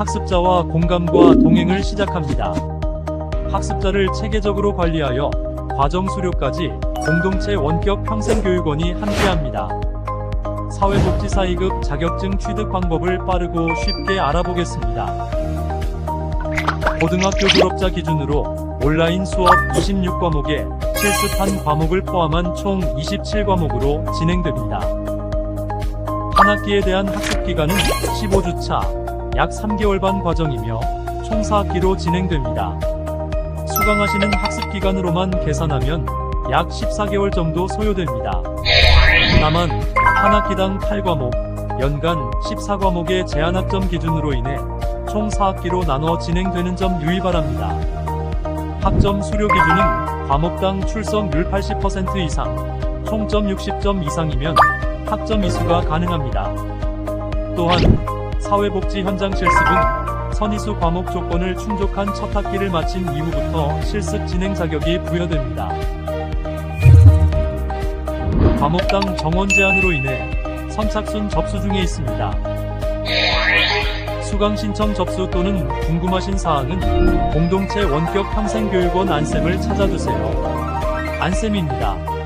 학습자와 공감과 동행을 시작합니다. 학습자를 체계적으로 관리하여 과정 수료까지 공동체 원격 평생교육원이 함께합니다. 사회복지사 2급 자격증 취득 방법을 빠르고 쉽게 알아보겠습니다. 고등학교 졸업자 기준으로 온라인 수업 26과목에 실습한 과목을 포함한 총 27과목으로 진행됩니다. 한 학기에 대한 학습 기간은 15주차, 약 3개월 반 과정이며 총 4학기로 진행됩니다. 수강하시는 학습 기간으로만 계산하면 약 14개월 정도 소요됩니다. 다만 한 학기당 8과목, 연간 14과목의 제한학점 기준으로 인해 총 4학기로 나눠 진행되는 점 유의 바랍니다. 학점 수료 기준은 과목당 출석률 80% 이상, 총점 60점 이상이면 학점 이수가 가능합니다. 또한 사회복지 현장 실습은 선이수 과목 조건을 충족한 첫 학기를 마친 이후부터 실습 진행 자격이 부여됩니다. 과목당 정원 제한으로 인해 선착순 접수 중에 있습니다. 수강 신청 접수 또는 궁금하신 사항은 공동체 원격 평생교육원 안쌤을 찾아주세요. 안쌤입니다.